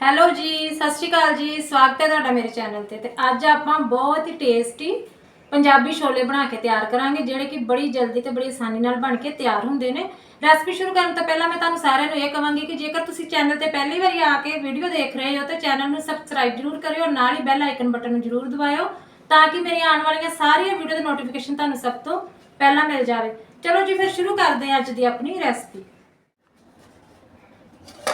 Hello ਜੀ, ਸਤਿ ਸ਼੍ਰੀ ਅਕਾਲ ਜੀ। ਸਵਾਗਤ ਹੈ ਤੁਹਾਡਾ ਮੇਰੇ ਚੈਨਲ ਤੇ। ਤੇ ਅੱਜ ਆਪਾਂ ਬਹੁਤ ਹੀ ਟੇਸਟੀ ਪੰਜਾਬੀ ਛੋਲੇ ਬਣਾ ਕੇ ਤਿਆਰ ਕਰਾਂਗੇ, ਜਿਹੜੇ ਕਿ ਬੜੀ ਜਲਦੀ ਤੇ ਬੜੀ ਆਸਾਨੀ ਨਾਲ ਬਣ ਕੇ ਤਿਆਰ ਹੁੰਦੇ ਨੇ। ਰੈਸਪੀ ਸ਼ੁਰੂ ਕਰਨ ਤੋਂ ਪਹਿਲਾਂ ਮੈਂ ਤੁਹਾਨੂੰ ਸਾਰਿਆਂ ਨੂੰ ਇਹ ਕਹਾਂਗੀ ਕਿ ਜੇਕਰ ਤੁਸੀਂ ਚੈਨਲ ਤੇ ਪਹਿਲੀ ਵਾਰੀ ਆ ਕੇ ਵੀਡੀਓ ਦੇਖ ਰਹੇ ਹੋ, ਤਾਂ ਚੈਨਲ ਨੂੰ ਸਬਸਕ੍ਰਾਈਬ ਜਰੂਰ ਕਰਿਓ, ਨਾਲ ਹੀ ਬੈਲ ਆਈਕਨ ਬਟਨ ਨੂੰ ਜਰੂਰ ਦਬਾਇਓ, ਤਾਂ ਕਿ ਮੇਰੀਆਂ ਆਉਣ ਵਾਲੀਆਂ ਸਾਰੀਆਂ ਵੀਡੀਓ ਦੀ ਨੋਟੀਫਿਕੇਸ਼ਨ ਤੁਹਾਨੂੰ ਸਭ ਤੋਂ ਪਹਿਲਾਂ ਮਿਲ ਜਾਵੇ। ਚਲੋ ਜੀ, ਫਿਰ ਸ਼ੁਰੂ ਕਰਦੇ ਹਾਂ ਅੱਜ ਦੀ ਆਪਣੀ ਰੈਸਪੀ।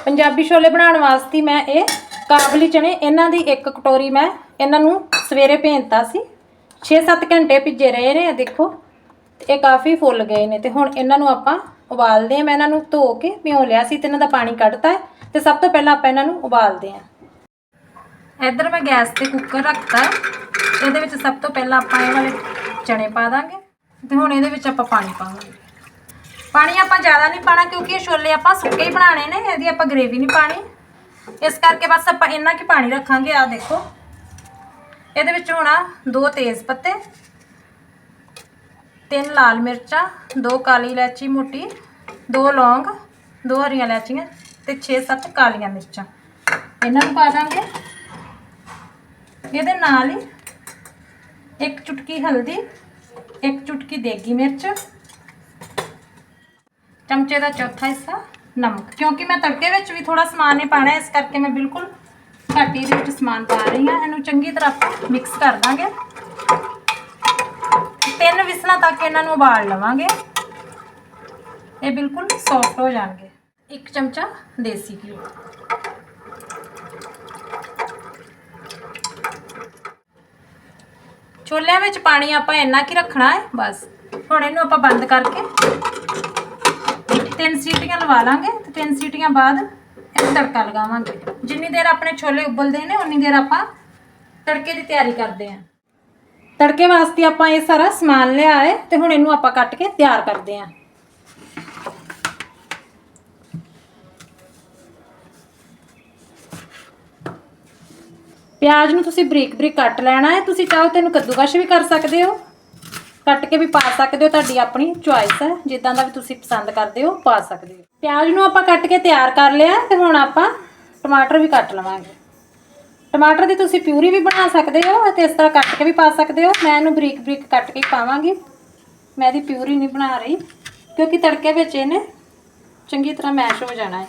ਪੰਜਾਬੀ ਛੋਲੇ ਬਣਾਉਣ ਵਾਸਤੇ ਮੈਂ ਇਹ ਕਾਬਲੀ ਚਣੇ ਇਹਨਾਂ ਦੀ ਇੱਕ ਕਟੋਰੀ ਮੈਂ ਇਹਨਾਂ ਨੂੰ ਸਵੇਰੇ ਭੇਂਤਾ ਸੀ। 6-7 ਘੰਟੇ ਭਿੱਜੇ ਰਹੇ ਨੇ, ਦੇਖੋ, ਤੇ ਇਹ ਕਾਫੀ ਫੁੱਲ ਗਏ ਨੇ ਤੇ ਹੁਣ ਇਹਨਾਂ ਨੂੰ ਆਪਾਂ ਉਬਾਲਦੇ ਆ ਮੈਂ ਇਹਨਾਂ ਨੂੰ ਧੋ ਕੇ ਭਿਓ ਲਿਆ ਸੀ ਤੇ ਇਹਨਾਂ ਦਾ ਪਾਣੀ ਕੱਢਤਾ ਹੈ ਤੇ ਸਭ ਤੋਂ ਪਹਿਲਾਂ ਆਪਾਂ ਇਹਨਾਂ ਨੂੰ ਉਬਾਲਦੇ ਆ ਇੱਧਰ ਮੈਂ ਗੈਸ ਤੇ ਕੁੱਕਰ ਰੱਖਤਾ। ਇਹਦੇ ਵਿੱਚ ਸਭ ਤੋਂ ਪਹਿਲਾਂ ਆਪਾਂ ਇਹ ਵਾਲੇ ਚਣੇ ਪਾ ਦਾਂਗੇ ਤੇ ਹੁਣ ਇਹਦੇ ਵਿੱਚ ਆਪਾਂ ਪਾਣੀ ਪਾਵਾਂਗੇ। ਪਾਣੀ ਆਪਾਂ ਜ਼ਿਆਦਾ ਨਹੀਂ ਪਾਣਾ ਕਿਉਂਕਿ ਇਹ ਛੋਲੇ ਆਪਾਂ ਸੁੱਕੇ ਹੀ ਬਣਾਣੇ ਨੇ, ਇਹਦੀ ਆਪਾਂ ਗ੍ਰੇਵੀ ਨਹੀਂ ਪਾਣੀ ਇਸ ਕਰਕੇ ਬਸ ਆਪਾਂ ਇੰਨਾ ਕੀ ਪਾਣੀ ਰੱਖਾਂਗੇ ਆ ਦੇਖੋ। ਇਹਦੇ ਵਿੱਚ ਹੋਣਾ ਦੋ ਤੇਜ਼ ਪੱਤੇ ਤਿੰਨ ਲਾਲ ਮਿਰਚਾਂ, ਦੋ ਕਾਲੀ ਇਲਾਚੀ ਮੋਟੀ, ਦੋ ਲੌਂਗ, ਦੋ ਹਰੀਆਂ ਇਲਾਚੀਆਂ ਤੇ 6-7 ਕਾਲੀਆਂ ਮਿਰਚਾਂ। ਇਹਨਾਂ ਨੂੰ ਪਾ ਦਾਂਗੇ। ਇਹਦੇ ਨਾਲ ਹੀ ਇੱਕ ਚੁਟਕੀ ਹਲਦੀ, ਇੱਕ ਚੁਟਕੀ ਦੇਗੀ ਮਿਰਚ ਚਮਚੇ ਦਾ ਚੌਥਾ ਹਿੱਸਾ, ਨਮਕ। ਕਿਉਂਕਿ ਮੈਂ ਤੜਕੇ ਵਿੱਚ ਵੀ ਥੋੜਾ ਸਮਾਨ ਨਹੀਂ ਪਾਣਾ ਇਸ ਕਰਕੇ ਮੈਂ ਬਿਲਕੁਲ ਘੱਟ ਹੀ ਵਿੱਚ ਸਮਾਨ ਪਾ ਰਹੀ ਹਾਂ। ਇਹਨੂੰ ਚੰਗੀ ਤਰ੍ਹਾਂ ਆਪਾਂ ਮਿਕਸ ਕਰ ਦਾਂਗੇ। ਤਿੰਨ ਵਿਸਲਾਂ ਤੱਕ ਇਹਨਾਂ ਨੂੰ ਉਬਾਲ ਲਵਾਂਗੇ। ਇਹ ਬਿਲਕੁਲ ਸੌਫਟ ਹੋ ਜਾਣਗੇ। ਇੱਕ ਚਮਚਾ ਦੇਸੀ ਘਿਓ। ਛੋਲਿਆਂ ਵਿੱਚ ਪਾਣੀ ਆਪਾਂ ਇੰਨਾ ਕੀ ਰੱਖਣਾ ਹੈ, ਬਸ। ਹੁਣ ਇਹਨੂੰ ਆਪਾਂ ਬੰਦ ਕਰਕੇ ਤਿੰਨ ਸੀਟੀਆਂ ਲਵਾ ਲਾਂਗੇ ਤੇ ਤਿੰਨ ਸੀਟੀਆਂ ਬਾਅਦ ਇਹਨੂੰ ਤੜਕਾ ਲਗਾਵਾਂਗੇ। ਜਿੰਨੀ ਦੇਰ ਆਪਣੇ ਛੋਲੇ ਉਬਲਦੇ ਨੇ, ਉਨੀ ਦੇਰ ਆਪਾਂ ਤੜਕੇ ਦੀ ਤਿਆਰੀ ਕਰਦੇ ਆਂ ਤੜਕੇ ਵਾਸਤੇ ਆਪਾਂ ਇਹ ਸਾਰਾ ਸਮਾਨ ਲਿਆ ਹੈ ਤੇ ਹੁਣ ਇਹਨੂੰ ਆਪਾਂ ਕੱਟ ਕੇ ਤਿਆਰ ਕਰਦੇ ਆਂ ਪਿਆਜ਼ ਨੂੰ ਤੁਸੀਂ ਬਰੀਕ ਬਰੀਕ ਕੱਟ ਲੈਣਾ ਹੈ। ਤੁਸੀਂ ਚਾਹੋ ਤੈਨੂੰ ਕੱਦੂਕਸ਼ ਵੀ ਕਰ ਸਕਦੇ ਹੋ। ਕੱਟ ਕੇ ਵੀ ਪਾ ਸਕਦੇ ਹੋ, ਤੁਹਾਡੀ ਆਪਣੀ ਚੁਆਇਸ ਹੈ। ਜਿੱਦਾਂ ਦਾ ਵੀ ਤੁਸੀਂ ਪਸੰਦ ਕਰਦੇ ਹੋ, ਪਾ ਸਕਦੇ ਹੋ। ਪਿਆਜ਼ ਨੂੰ ਆਪਾਂ ਕੱਟ ਕੇ ਤਿਆਰ ਕਰ ਲਿਆ ਤੇ ਹੁਣ ਆਪਾਂ ਟਮਾਟਰ ਵੀ ਕੱਟ ਲਵਾਂਗੇ। ਟਮਾਟਰ ਦੀ ਤੁਸੀਂ ਪਿਊਰੀ ਵੀ ਬਣਾ ਸਕਦੇ ਹੋ ਅਤੇ ਇਸ ਤਰ੍ਹਾਂ ਕੱਟ ਕੇ ਵੀ ਪਾ ਸਕਦੇ ਹੋ। ਮੈਂ ਇਹਨੂੰ ਬਰੀਕ ਬਰੀਕ ਕੱਟ ਕੇ ਹੀ ਪਾਵਾਂਗੀ। ਮੈਂ ਇਹਦੀ ਪਿਊਰੀ ਨਹੀਂ ਬਣਾ ਰਹੀ, ਕਿਉਂਕਿ ਤੜਕੇ ਵਿੱਚ ਇਹਨੇ ਚੰਗੀ ਤਰ੍ਹਾਂ ਮੈਸ਼ ਹੋ ਜਾਣਾ ਹੈ।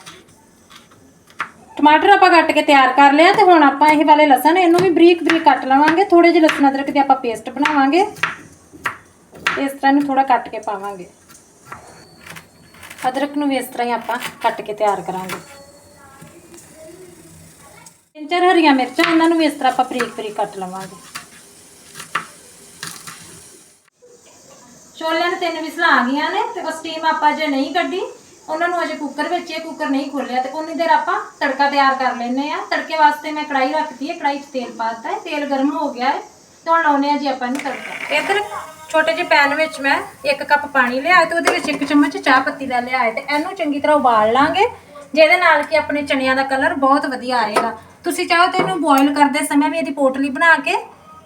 ਟਮਾਟਰ ਆਪਾਂ ਕੱਟ ਕੇ ਤਿਆਰ ਕਰ ਲਿਆ ਤੇ ਹੁਣ ਆਪਾਂ ਇਹ ਵਾਲੇ ਲਸਣ, ਇਹਨੂੰ ਵੀ ਬਰੀਕ ਬਰੀਕ ਕੱਟ ਲਵਾਂਗੇ। ਥੋੜੇ ਜਿਹੇ ਲਸਣ ਅਦਰਕ ਦੀ ਆਪਾਂ ਪੇਸਟ ਬਣਾਵਾਂਗੇ। ਇਸ ਤਰ੍ਹਾਂ ਨੂੰ ਥੋੜਾ ਕੱਟ ਕੇ ਪਾਵਾਂਗੇ। ਅਦਰਕ ਨੂੰ ਵੀ ਇਸ ਤਰ੍ਹਾਂ ਹੀ ਆਪਾਂ ਕੱਟ ਕੇ ਤਿਆਰ ਕਰਾਂਗੇ। ਤਿੰਨ ਚਾਰ ਹਰੀਆਂ ਮਿਰਚਾਂ, ਇਹਨਾਂ ਨੂੰ ਵੀ ਇਸ ਤਰ੍ਹਾਂ ਆਪਾਂ ਬਰੀਕ ਬਰੀਕ ਕੱਟ ਲਵਾਂਗੇ। ਛੋਲਿਆਂ ਨੂੰ ਤਿੰਨ ਵਿਸਲਾਂ ਆ ਗਈਆਂ ਨੇ ਤੇ ਉਹ ਸਟੀਮ ਆਪਾਂ ਜੇ ਨਹੀਂ ਕੱਢੀ, ਉਹਨਾਂ ਨੂੰ ਅਜੇ ਕੁੱਕਰ ਵਿੱਚ ਇਹ ਕੁੱਕਰ ਨਹੀਂ ਖੋਲਿਆ ਤੇ ਉਨੀ ਦੇਰ ਆਪਾਂ ਤੜਕਾ ਤਿਆਰ ਕਰ ਲੈਨੇ ਆ ਤੜਕੇ ਵਾਸਤੇ ਮੈਂ ਕੜਾਈ ਰੱਖਤੀ ਹੈ ਕੜਾਈ 'ਚ ਤੇਲ ਪਾ ਦਿੱਤਾ ਹੈ, ਤੇਲ ਗਰਮ ਹੋ ਗਿਆ ਹੈ। ਤੇ ਹੁਣ ਲਾਉਨੇ ਆ ਜੀ ਆਪਾਂ ਇਹਨੂੰ ਤੜਕਾ। ਇੱਧਰ ਛੋਟੇ ਜਿਹੇ ਪੈਨ ਵਿੱਚ ਮੈਂ ਇੱਕ ਕੱਪ ਪਾਣੀ ਲਿਆ ਤੇ ਉਹਦੇ ਵਿੱਚ ਇੱਕ ਚਮਚ ਚਾਹ ਪੱਤੀ ਦਾ ਲਿਆ ਹੈ ਤੇ ਇਹਨੂੰ ਚੰਗੀ ਤਰ੍ਹਾਂ ਉਬਾਲ ਲਾਂਗੇ, ਜਿਹਦੇ ਨਾਲ ਕਿ ਆਪਣੇ ਚਣਿਆਂ ਦਾ ਕਲਰ ਬਹੁਤ ਵਧੀਆ ਆਏਗਾ। ਤੁਸੀਂ ਚਾਹੋ ਤਾਂ ਇਹਨੂੰ ਬੋਇਲ ਕਰਦੇ ਸਮੇਂ ਵੀ ਇਹਦੀ ਪੋਟਲੀ ਬਣਾ ਕੇ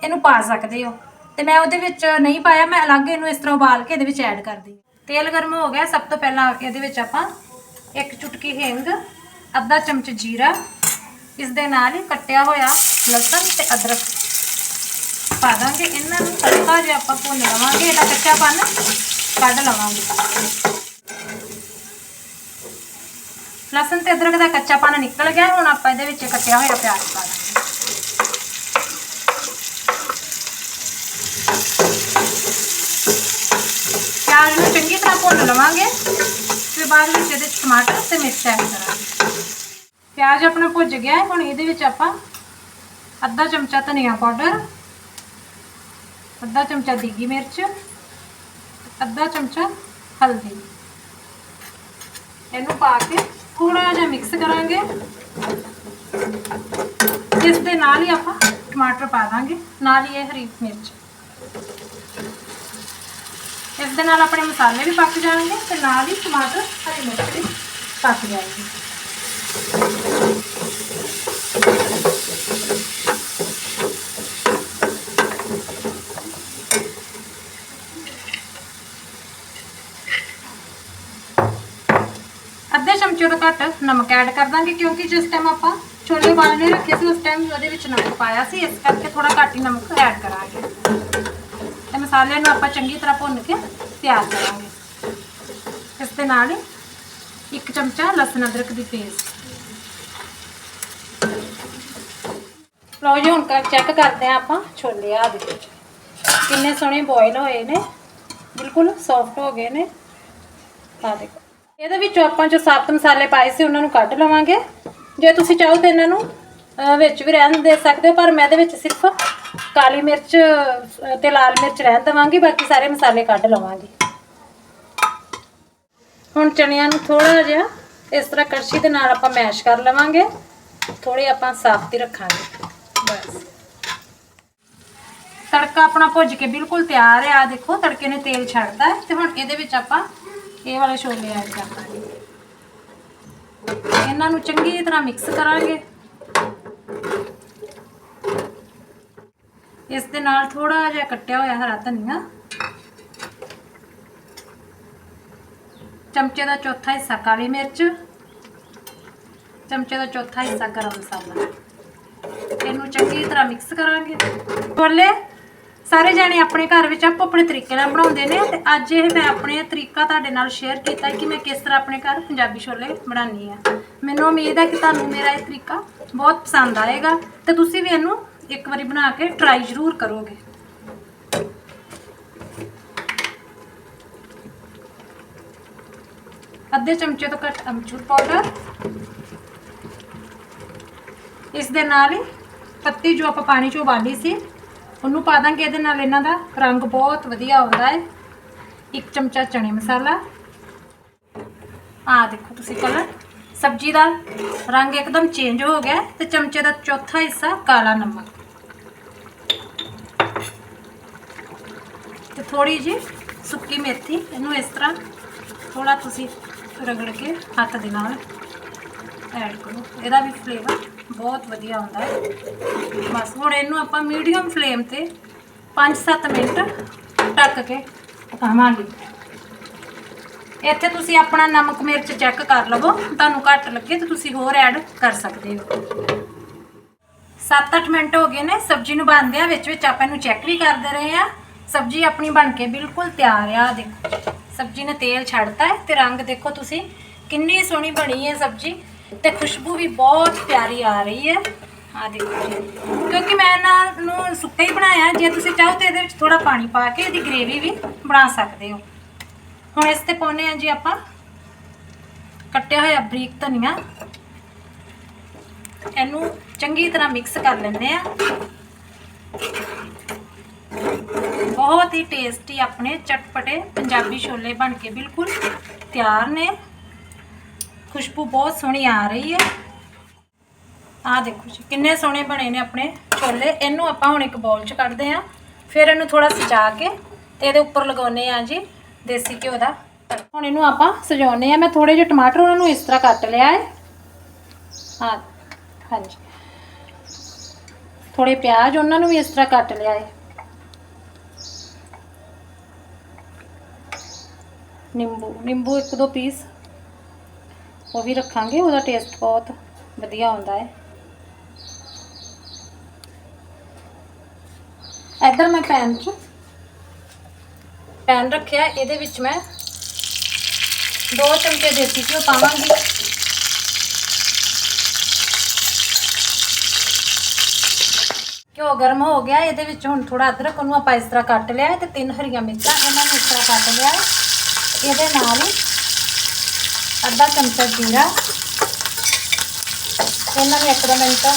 ਇਹਨੂੰ ਪਾ ਸਕਦੇ ਹੋ। ਤੇ ਮੈਂ ਉਹਦੇ ਵਿੱਚ ਨਹੀਂ ਪਾਇਆ, ਮੈਂ ਅਲੱਗ ਇਹਨੂੰ ਇਸ ਤਰ੍ਹਾਂ ਉਬਾਲ ਕੇ ਇਹਦੇ ਵਿੱਚ ਐਡ ਕਰਦੀ ਤੇਲ ਗਰਮ ਹੋ ਗਿਆ, ਸਭ ਤੋਂ ਪਹਿਲਾਂ ਇਹਦੇ ਵਿੱਚ ਆਪਾਂ ਇੱਕ ਚੁਟਕੀ ਹਿੰਗ, ਅੱਧਾ ਚਮਚ ਜੀਰਾ ਇਸ ਦੇ ਨਾਲ ਹੀ ਕੱਟਿਆ ਹੋਇਆ ਲਸਣ ਤੇ ਅਦਰਕ। ਪਾ ਦਾਂਗੇ ਇਹਨਾਂ ਨੂੰ ਹਲਕਾ ਜਿਹਾ ਆਪਾਂ ਭੁੰਨ ਲਵਾਂਗੇ, ਇਹਦਾ ਕੱਚਾਪਨ ਕੱਢ ਲਵਾਂਗੇ। ਲਸਣ ਤੇ ਅਦਰਕ ਦਾ ਕੱਚਾਪਨ ਨਿਕਲ ਗਿਆ, ਹੁਣ ਆਪਾਂ ਇਹਦੇ ਵਿੱਚ ਕੱਟਿਆ ਹੋਇਆ ਪਿਆਜ਼ ਪਾ ਦਾਂਗੇ। ਪਿਆਜ਼ ਨੂੰ ਚੰਗੀ ਤਰ੍ਹਾਂ ਭੁੰਨ ਲਵਾਂਗੇ ਫਿਰ ਬਾਅਦ ਵਿੱਚ ਇਹਦੇ 'ਚ ਟਮਾਟਰ ਤੇ ਮਿਰਚ ਐਡ ਕਰਾਂਗੇ। ਪਿਆਜ਼ ਆਪਣਾ ਭੁੱਜ ਗਿਆ, ਹੁਣ ਇਹਦੇ ਵਿੱਚ ਆਪਾਂ ਅੱਧਾ ਚਮਚਾ ਧਨੀਆ ਪਾਊਡਰ ਅੱਧਾ ਚਮਚਾ ਦੇਗੀ ਮਿਰਚ, ਅੱਧਾ ਚਮਚਾ ਹਲਦੀ। ਇਹਨੂੰ ਪਾ ਕੇ ਥੋੜਾ ਜਿਹਾ ਮਿਕਸ ਕਰਾਂਗੇ। ਇਸ ਦੇ ਨਾਲ ਹੀ ਆਪਾਂ ਟਮਾਟਰ ਪਾ ਦਾਂਗੇ, ਨਾਲ ਹੀ ਇਹ ਹਰੀ ਮਿਰਚ। ਇਸ ਦੇ ਨਾਲ ਆਪਣੇ ਮਸਾਲੇ ਵੀ ਪੱਕ ਜਾਣਗੇ ਤੇ ਨਾਲ ਹੀ ਟਮਾਟਰ, ਹਰੀ ਮਿਰਚ ਵੀ ਪੱਕ ਜਾਏਗੀ ਅੱਧੇ ਚਮਚੇ ਤੋਂ ਘੱਟ ਨਮਕ ਐਡ ਕਰ ਦਾਂਗੇ ਕਿਉਂਕਿ ਜਿਸ ਟਾਈਮ ਆਪਾਂ ਛੋਲੇ ਵਾਲਣੇ ਰੱਖੇ ਸੀ, ਉਸ ਟਾਈਮ ਉਹਦੇ ਵਿੱਚ ਨਮਕ ਪਾਇਆ ਸੀ, ਇਸ ਕਰਕੇ ਥੋੜਾ ਘੱਟ ਹੀ ਨਮਕ ਐਡ ਕਰਾਂਗੇ। ਤੇ ਮਸਾਲਿਆਂ ਨੂੰ ਆਪਾਂ ਚੰਗੀ ਤਰ੍ਹਾਂ ਭੁੰਨ ਕੇ ਤਿਆਰ ਕਰਾਂਗੇ। ਇਸ ਦੇ ਨਾਲ ਇੱਕ ਚਮਚਾ ਲਸਣ ਅਦਰਕ ਦੀ ਪੇਸਟ ਲਓ ਜੀ, ਹੁਣ ਕਰ ਚੈੱਕ ਕਰਦੇ ਆ ਆਪਾਂ ਛੋਲੇ ਆ ਦੇਖੋ ਕਿੰਨੇ ਸੋਹਣੇ ਬੋਇਲ ਹੋਏ ਨੇ। ਬਿਲਕੁਲ ਸੌਫਟ ਹੋ ਗਏ ਨੇ। ਆ ਦੇਖੋ। ਇਹਦੇ ਵਿੱਚੋਂ ਆਪਾਂ ਜੋ ਸਾਬਤ ਮਸਾਲੇ ਪਾਏ ਸੀ ਉਹਨਾਂ ਨੂੰ ਕੱਢ ਲਵਾਂਗੇ। ਜੇ ਤੁਸੀਂ ਚਾਹੋ ਤਾਂ ਇਹਨਾਂ ਨੂੰ ਵਿੱਚ ਵੀ ਰਹਿਣ ਦੇ ਸਕਦੇ ਹੋ ਪਰ ਮੈਂ ਇਹਦੇ ਵਿੱਚ ਸਿਰਫ ਕਾਲੀ ਮਿਰਚ ਅਹ, ਤੇ ਲਾਲ ਮਿਰਚ ਰਹਿਣ ਦੇਵਾਂਗੀ ਬਾਕੀ ਸਾਰੇ ਮਸਾਲੇ ਕੱਢ ਲਵਾਂਗੀ। ਹੁਣ ਚਣਿਆਂ ਨੂੰ ਥੋੜਾ ਜਿਹਾ ਇਸ ਤਰ੍ਹਾਂ ਕੜਛੀ ਦੇ ਨਾਲ ਆਪਾਂ ਮੈਸ਼ ਕਰ ਲਵਾਂਗੇ। ਥੋੜੇ ਆਪਾਂ ਸਾਫ਼ ਹੀ ਰੱਖਾਂਗੇ। ਬਸ। ਤੜਕਾ ਆਪਣਾ ਭੁੱਜ ਕੇ ਬਿਲਕੁਲ ਤਿਆਰ ਹੈ। ਆ ਦੇਖੋ ਤੜਕੇ ਨੇ ਤੇਲ ਛੱਡਦਾ ਹੈ ਤੇ ਹੁਣ ਇਹਦੇ ਵਿੱਚ ਆਪਾਂ ਇਹ ਵਾਲੇ ਛੋਲੇ ਐਡ ਕਰ ਦਾਂਗੇ। ਇਹਨਾਂ ਨੂੰ ਚੰਗੀ ਤਰ੍ਹਾਂ ਮਿਕਸ ਕਰਾਂਗੇ। ਇਸ ਦੇ ਨਾਲ ਥੋੜਾ ਜਿਹਾ ਕੱਟਿਆ ਹੋਇਆ ਹਰਾ ਧਨੀਆ। ਚਮਚੇ ਦਾ ਚੌਥਾ ਹਿੱਸਾ ਕਾਲੀ ਮਿਰਚ। ਚਮਚੇ ਦਾ ਚੌਥਾ ਹਿੱਸਾ ਗਰਮ ਮਸਾਲਾ। ਇਹਨੂੰ ਚੰਗੀ ਤਰ੍ਹਾਂ ਮਿਕਸ ਕਰਾਂਗੇ। ਛੋਲੇ ਸਾਰੇ ਜਾਣੇ ਆਪਣੇ ਘਰ ਵਿੱਚ ਆਪੋ ਆਪਣੇ ਤਰੀਕੇ ਨਾਲ ਬਣਾਉਂਦੇ ਨੇ ਤੇ ਅੱਜ ਇਹ ਮੈਂ ਆਪਣੇ ਤਰੀਕਾ ਤੁਹਾਡੇ ਨਾਲ ਸ਼ੇਅਰ ਕੀਤਾ ਕਿ ਮੈਂ ਕਿਸ ਤਰ੍ਹਾਂ ਆਪਣੇ ਘਰ ਪੰਜਾਬੀ ਛੋਲੇ ਬਣਾਉਂਦੀ ਆ ਮੈਨੂੰ ਉਮੀਦ ਹੈ ਕਿ ਤੁਹਾਨੂੰ ਮੇਰਾ ਇਹ ਤਰੀਕਾ ਬਹੁਤ ਪਸੰਦ ਆਏਗਾ ਤੇ ਤੁਸੀਂ ਵੀ ਇਹਨੂੰ ਇੱਕ ਵਾਰੀ ਬਣਾ ਕੇ ਟਰਾਈ ਜ਼ਰੂਰ ਕਰੋਗੇ। ਅੱਧੇ ਚਮਚੇ ਤੋਂ ਘੱਟ ਅਮਚੂਰ ਪਾਊਡਰ ਇਸ ਦੇ ਨਾਲ ਹੀ ਪੱਤੀ ਜੋ ਆਪਾਂ ਪਾਣੀ 'ਚ ਉਬਾਲੀ ਸੀ ਉਹਨੂੰ ਪਾ ਦਾਂਗੇ ਇਹਦੇ ਨਾਲ ਇਹਨਾਂ ਦਾ। ਰੰਗ ਬਹੁਤ ਵਧੀਆ ਆਉਂਦਾ ਹੈ। ਇੱਕ ਚਮਚਾ ਚਣੇ ਮਸਾਲਾ। ਆ ਦੇਖੋ ਤੁਸੀਂ ਕਲਰ ਸਬਜ਼ੀ ਦਾ ਰੰਗ ਇੱਕਦਮ ਚੇਂਜ ਹੋ ਗਿਆ ਹੈ ਤੇ ਚਮਚੇ ਦਾ ਚੌਥਾ ਹਿੱਸਾ ਕਾਲਾ ਨਮਕ। ਤੇ ਥੋੜੀ ਜੀ ਸੁੱਕੀ ਮੇਥੀ, ਇਹਨੂੰ ਇਸ ਤਰ੍ਹਾਂ ਥੋੜਾ ਤੁਸੀਂ ਰਗੜ ਕੇ ਹੱਥ ਦੇ ਨਾਲ ਐਡ ਕਰੋ। ਇਹਦਾ ਵੀ ਫਲੇਵਰ ਬਹੁਤ ਵਧੀਆ ਹੁੰਦਾ ਹੈ। ਬਸ ਹੁਣ ਇਹਨੂੰ ਆਪਾਂ ਮੀਡੀਅਮ ਫਲੇਮ ਤੇ 5-7 ਮਿੰਟ ਢੱਕ ਕੇ ਪਕਾਵਾਂਗੇ। ਇੱਥੇ ਤੁਸੀਂ ਆਪਣਾ ਨਮਕ ਮਿਰਚ ਚੈੱਕ ਕਰ ਲਵੋ। ਤੁਹਾਨੂੰ ਘੱਟ ਲੱਗੇ ਤਾਂ ਤੁਸੀਂ ਹੋਰ ਐਡ ਕਰ ਸਕਦੇ ਹੋ। 7-8 ਮਿੰਟ ਹੋ ਗਏ ਨੇ, ਸਬਜ਼ੀ ਨੂੰ ਬਣਦਿਆਂ ਵਿੱਚ ਵਿੱਚ ਆਪਾਂ ਇਹਨੂੰ ਚੈੱਕ ਵੀ ਕਰਦੇ ਰਹੇ ਆ ਸਬਜ਼ੀ ਆਪਣੀ ਬਣ ਕੇ ਬਿਲਕੁਲ ਤਿਆਰ ਆ, ਦੇਖੋ। ਸਬਜ਼ੀ ਨੇ ਤੇਲ ਛੱਡਤਾ ਹੈ ਤੇ ਰੰਗ ਦੇਖੋ ਤੁਸੀਂ ਕਿੰਨੀ ਸੋਹਣੀ ਬਣੀ ਹੈ ਸਬਜ਼ੀ। ਤੇ ਖੁਸ਼ਬੂ ਵੀ ਬਹੁਤ ਪਿਆਰੀ ਆ ਰਹੀ ਹੈ। ਆ ਦੇਖੋ ਜੀ। ਕਿਉਂਕਿ ਮੈਂ ਇਹਨਾਂ ਨੂੰ ਸੁੱਕਾ ਹੀ ਬਣਾਇਆ। ਜੇ ਤੁਸੀਂ ਚਾਹੋ ਤੇ ਇਹਦੇ ਵਿੱਚ ਥੋੜਾ ਪਾਣੀ ਪਾ ਕੇ ਇਹਦੀ ਗ੍ਰੇਵੀ ਵੀ ਬਣਾ ਸਕਦੇ ਹੋ। ਹੁਣ ਇਸ ਤੇ ਪਾਉਨੇ ਆ ਜੀ ਆਪਾਂ ਕੱਟਿਆ ਹੋਇਆ ਬਰੀਕ ਧਨੀਆ। ਇਹਨੂੰ ਚੰਗੀ ਤਰ੍ਹਾਂ ਮਿਕਸ ਕਰ ਲੈਂਦੇ ਆ ਬਹੁਤ ਹੀ ਟੇਸਟੀ ਆਪਣੇ ਚਟਪਟੇ ਪੰਜਾਬੀ ਛੋਲੇ ਬਣ ਕੇ ਬਿਲਕੁਲ ਤਿਆਰ ਨੇ। ਖੁਸ਼ਬੂ ਬਹੁਤ ਸੋਹਣੀ ਆ ਰਹੀ ਹੈ। ਆ ਦੇਖੋ ਜੀ, ਕਿੰਨੇ ਸੋਹਣੇ ਬਣੇ ਨੇ ਆਪਣੇ ਛੋਲੇ। ਇਹਨੂੰ ਆਪਾਂ ਹੁਣ ਇੱਕ ਬਾਉਲ 'ਚ ਕੱਢਦੇ ਆ ਫਿਰ ਇਹਨੂੰ ਥੋੜਾ ਸਜਾ ਕੇ ਤੇ ਇਹਦੇ ਉੱਪਰ ਲਗਾਉਨੇ ਆ ਜੀ ਦੇਸੀ ਘਿਓ ਦਾ। ਹੁਣ ਇਹਨੂੰ ਆਪਾਂ ਸਜਾਉਨੇ ਆ ਮੈਂ ਥੋੜੇ ਜਿਹੇ ਟਮਾਟਰ ਉਹਨਾਂ ਨੂੰ ਇਸ ਤਰ੍ਹਾਂ ਕੱਟ ਲਿਆ ਹੈ। ਹਾਂ, ਹਾਂਜੀ। ਥੋੜੇ ਪਿਆਜ਼ ਉਹਨਾਂ ਨੂੰ ਵੀ ਇਸ ਤਰ੍ਹਾਂ ਕੱਟ ਲਿਆ ਹੈ। ਨਿੰਬੂ ਨਿੰਬੂ ਇੱਕ ਦੋ ਪੀਸ। ਉਹ ਵੀ ਰੱਖਾਂਗੇ, ਉਹਦਾ ਟੇਸਟ ਬਹੁਤ ਵਧੀਆ ਆਉਂਦਾ ਹੈ। ਇੱਧਰ ਮੈਂ ਪੈਨ 'ਚ, ਪੈਨ ਰੱਖਿਆ, ਇਹਦੇ ਵਿੱਚ ਮੈਂ ਦੋ ਚਮਚੇ ਦੇਸੀ ਘਿਓ ਪਾਵਾਂਗੀ। ਘਿਓ ਗਰਮ ਹੋ ਗਿਆ, ਇਹਦੇ ਵਿੱਚ ਹੁਣ ਥੋੜਾ ਅਦਰਕ, ਉਹਨੂੰ ਆਪਾਂ ਇਸ ਤਰ੍ਹਾਂ ਕੱਟ ਲਿਆ ਹੈ ਤੇ ਤਿੰਨ ਹਰੀਆਂ ਮਿਰਚਾਂ, ਇਹਨਾਂ ਨੂੰ ਇਸ ਤਰ੍ਹਾਂ ਕੱਟ ਲਿਆ ਇਹਦੇ ਨਾਲ ਹੀ ਅੱਧਾ ਚਮਚਾ ਜੀਰਾ। ਇਹਨਾਂ ਨੂੰ ਇੱਕ ਦੋ ਮਿੰਟ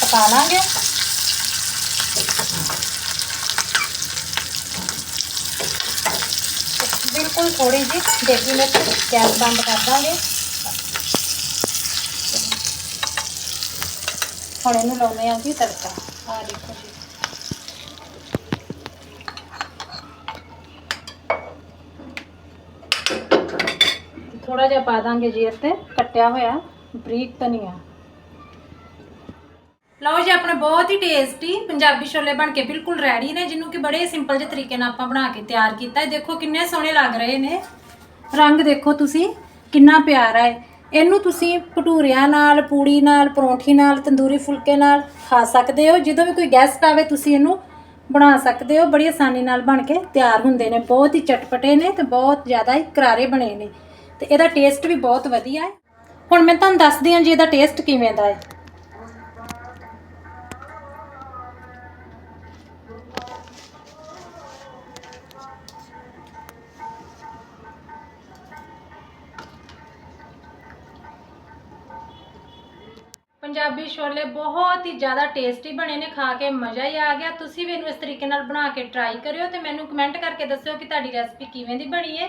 ਪਕਾ ਲਾਂਗੇ। ਬਿਲਕੁਲ ਥੋੜੀ ਜਿਹੀ ਦੇਗੀ ਮਿਰਚ ਗੈਸ ਬੰਦ ਕਰ ਦਾਂਗੇ। ਹੁਣ ਇਹਨੂੰ ਲਾਉਂਦੇ ਆਂ ਜੀ ਤੜਕਾ। ਆ ਦੇਖੋ ਜੀ। ਥੋੜਾ ਜਿਹਾ ਪਾ ਦਾਂਗੇ ਜੀ ਇੱਥੇ, ਕੱਟਿਆ ਹੋਇਆ, ਬਰੀਕ ਧਨੀਆ ਲਓ ਜੀ, ਆਪਣੇ ਬਹੁਤ ਹੀ ਟੇਸਟੀ ਪੰਜਾਬੀ ਛੋਲੇ ਬਣ ਕੇ ਬਿਲਕੁਲ ਰੈਡੀ ਨੇ, ਜਿਹਨੂੰ ਕਿ ਬੜੇ ਸਿੰਪਲ ਜਿਹੇ ਤਰੀਕੇ ਨਾਲ ਆਪਾਂ ਬਣਾ ਕੇ ਤਿਆਰ ਕੀਤਾ ਹੈ। ਦੇਖੋ ਕਿੰਨੇ ਸੋਹਣੇ ਲੱਗ ਰਹੇ ਨੇ। ਰੰਗ ਦੇਖੋ ਤੁਸੀਂ, ਕਿੰਨਾ ਪਿਆਰਾ ਹੈ। ਇਹਨੂੰ ਤੁਸੀਂ ਭਟੂਰਿਆਂ ਨਾਲ, ਪੂੜੀ ਨਾਲ, ਪਰੌਂਠੀ ਨਾਲ, ਤੰਦੂਰੀ ਫੁਲਕੇ ਨਾਲ ਖਾ ਸਕਦੇ ਹੋ। ਜਦੋਂ ਵੀ ਕੋਈ ਗੈਸਟ ਆਵੇ, ਤੁਸੀਂ ਇਹਨੂੰ ਬਣਾ ਸਕਦੇ ਹੋ। ਬੜੀ ਆਸਾਨੀ ਨਾਲ ਬਣ ਕੇ ਤਿਆਰ ਹੁੰਦੇ ਨੇ। ਬਹੁਤ ਹੀ ਚਟਪਟੇ ਨੇ ਤੇ ਬਹੁਤ ਜ਼ਿਆਦਾ ਹੀ ਕਰਾਰੇ ਬਣੇ ਨੇ। ਤੇ ਇਹਦਾ ਟੇਸਟ ਵੀ ਬਹੁਤ ਵਧੀਆ ਹੈ। ਹੁਣ ਮੈਂ ਤੁਹਾਨੂੰ ਦੱਸਦੀ ਹਾਂ ਜੀ ਇਹਦਾ ਟੇਸਟ ਕਿਵੇਂ ਦਾ ਹੈ। ਪੰਜਾਬੀ ਛੋਲੇ ਬਹੁਤ ਹੀ ਜ਼ਿਆਦਾ ਟੇਸਟੀ ਬਣੇ ਨੇ, ਖਾ ਕੇ ਮਜ਼ਾ ਹੀ ਆ ਗਿਆ। ਤੁਸੀਂ ਵੀ ਇਹਨੂੰ ਇਸ ਤਰੀਕੇ ਨਾਲ ਬਣਾ ਕੇ ਟਰਾਈ ਕਰਿਓ ਤੇ ਮੈਨੂੰ ਕਮੈਂਟ ਕਰਕੇ ਦੱਸਿਓ ਕਿ ਤੁਹਾਡੀ ਰੈਸਪੀ ਕਿਵੇਂ ਦੀ ਬਣੀ ਹੈ।